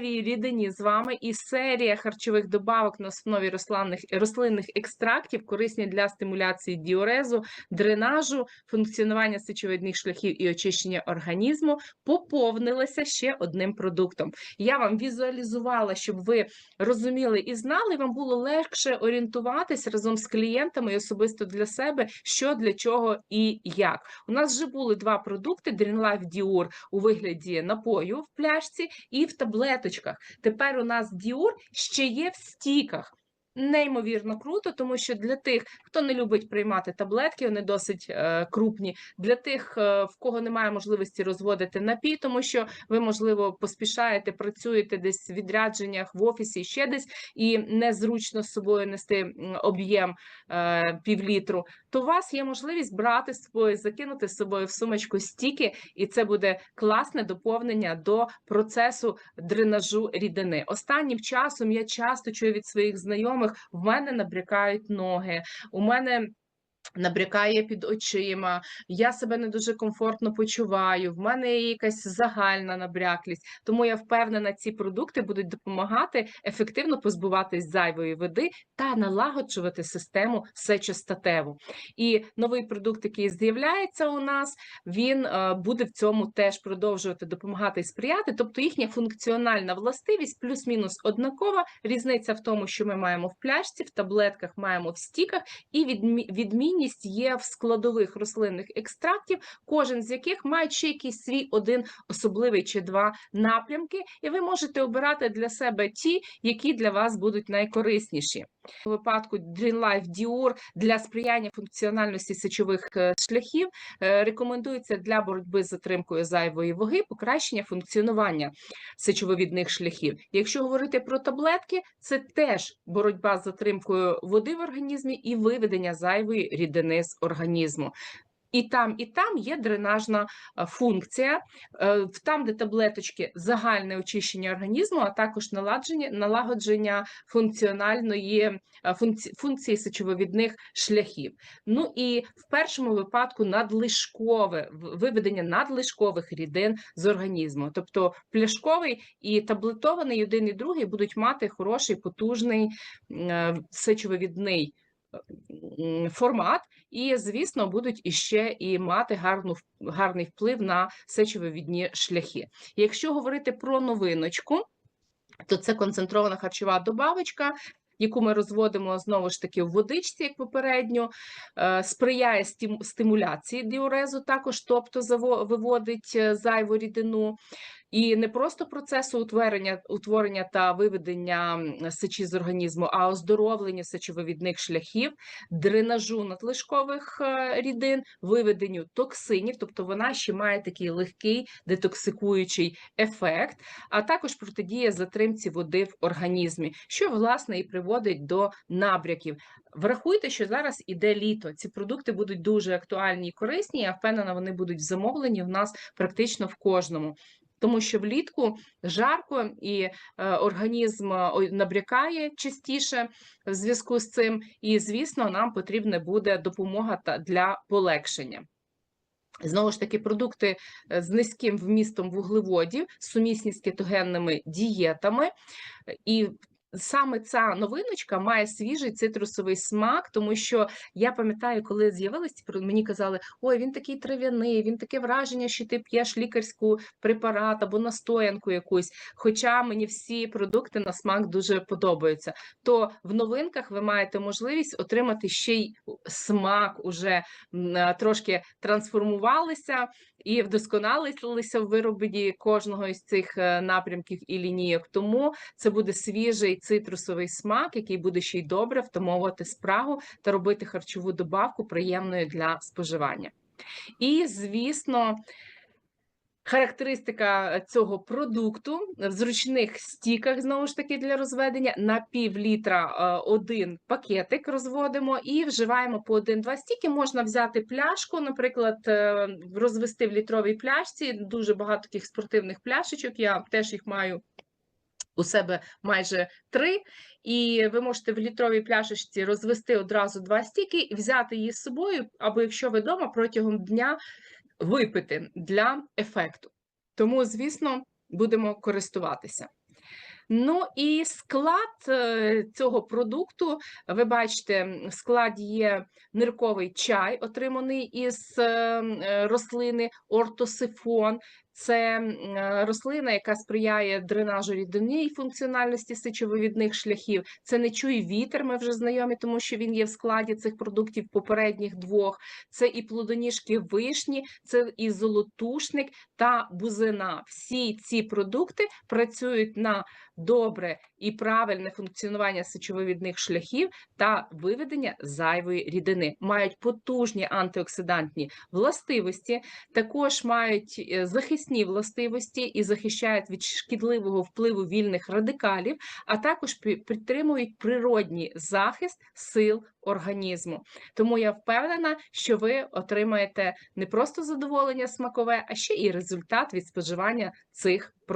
рідині з вами і серія харчових добавок на основі рослинних, рослинних екстрактів, корисні для стимуляції діурезу, дренажу, функціонування сечовидних шляхів і очищення організму, поповнилася ще одним продуктом. Я вам візуалізувала, щоб ви розуміли і знали, і вам було легше орієнтуватись разом з клієнтами і особисто для себе, що для чого і як. У нас вже були два продукти: Green Life у вигляді напою в пляшці і в таблеточках. Тепер у нас Dior ще є в стіках. Неймовірно круто, тому що для тих, хто не любить приймати таблетки, вони досить е, крупні. Для тих, е, в кого немає можливості розводити напій, тому що ви, можливо, поспішаєте, працюєте десь в відрядженнях в офісі, ще десь, і незручно з собою нести об'єм е, півлітру, то у вас є можливість брати з собою, закинути з собою в сумочку стіки, і це буде класне доповнення до процесу дренажу рідини. Останнім часом я часто чую від своїх знайомих в мене набрякають ноги, у мене. Набрякає під очима, я себе не дуже комфортно почуваю. В мене є якась загальна набряклість, тому я впевнена, ці продукти будуть допомагати ефективно позбуватись зайвої води та налагоджувати систему сечостатеву. І новий продукт, який з'являється у нас, він е, буде в цьому теж продовжувати допомагати і сприяти. Тобто їхня функціональна властивість плюс-мінус однакова. Різниця в тому, що ми маємо в пляшці, в таблетках маємо в стіках, і відмі- відмінність є в складових рослинних екстрактів, кожен з яких має ще якийсь свій один особливий чи два напрямки, і ви можете обирати для себе ті, які для вас будуть найкорисніші. У випадку Green Life Dior для сприяння функціональності сечових е, шляхів е, рекомендується для боротьби з затримкою зайвої ваги, покращення функціонування сечовивідних шляхів. Якщо говорити про таблетки, це теж боротьба з затримкою води в організмі і виведення зайвої рідини з організму. І там, і там є дренажна е, функція. Е, Там, де таблеточки, загальне очищення організму, а також наладження, налагодження функціональної е, функції, функції шляхів. Ну і в першому випадку надлишкове виведення надлишкових рідин з організму. Тобто пляшковий і таблетований один і другий будуть мати хороший потужний сечовивідний формат, і, звісно, будуть іще і мати гарну, гарний вплив на сечовивідні шляхи. Якщо говорити про новиночку, то це концентрована харчова добавочка. Яку ми розводимо знову ж таки в водичці, як попередньо, е, сприяє стимуляції діурезу, також, тобто виводить е, зайву рідину, і не просто процесу утворення, утворення та виведення сечі з організму, а оздоровлення сечовивідних шляхів, дренажу надлишкових е, рідин, виведенню токсинів, тобто вона ще має такий легкий детоксикуючий ефект, а також протидіє затримці води в організмі, що власне і приводить до набряків. Врахуйте, що зараз іде літо. Ці продукти будуть дуже актуальні і корисні. Я впевнена, вони будуть замовлені в нас практично в кожному. Тому що влітку жарко і е, організм е, набрякає частіше в зв'язку з цим, і звісно, нам потрібна буде допомога для полегшення. Знову ж таки, продукти е, з низьким вмістом вуглеводів, сумісні з кетогенними дієтами, і саме ця новиночка має свіжий цитрусовий смак, тому що я пам'ятаю, коли з'явились ці мені казали, ой, він такий трав'яний, він таке враження, що ти п'єш лікарську препарат або настоянку якусь. Хоча мені всі продукти на смак дуже подобаються. То в новинках ви маєте можливість отримати ще й смак уже е, трошки трансформувалися і вдосконалилися в виробленні кожного із цих е, напрямків і лінійок. Тому це буде свіжий цитрусовий смак, який буде ще й добре втамовувати спрагу та робити харчову добавку приємною для споживання. І, звісно, Характеристика цього продукту в зручних стіках, знову ж таки, для розведення на пів літра е, один пакетик розводимо і вживаємо по один-два стіки. Можна взяти пляшку, наприклад, е, розвести в літровій пляшці. Дуже багато таких спортивних пляшечок. Я теж їх маю у себе майже три, і ви можете в літровій пляшечці розвести одразу два стіки і взяти її з собою, або якщо ви вдома протягом дня випити для ефекту. Тому, звісно, будемо користуватися. Ну і склад е, цього продукту, ви бачите, в складі є нирковий чай, отриманий із е, е, рослини ортосифон. Це е, рослина, яка сприяє дренажу рідини і функціональності сечовивідних шляхів. Це не чуй вітер. Ми вже знайомі, тому що він є в складі цих продуктів попередніх двох. Це і плодоніжки вишні, це і золотушник та бузина. Всі ці продукти працюють на добре і правильне функціонування сечовивідних шляхів та виведення зайвої рідини. Мають потужні антиоксидантні властивості, також мають е, захисні властивості і захищають від шкідливого впливу вільних радикалів, а також підтримують природній захист сил організму. Тому я впевнена, що ви отримаєте не просто задоволення смакове, а ще і результат від споживання цих продуктів.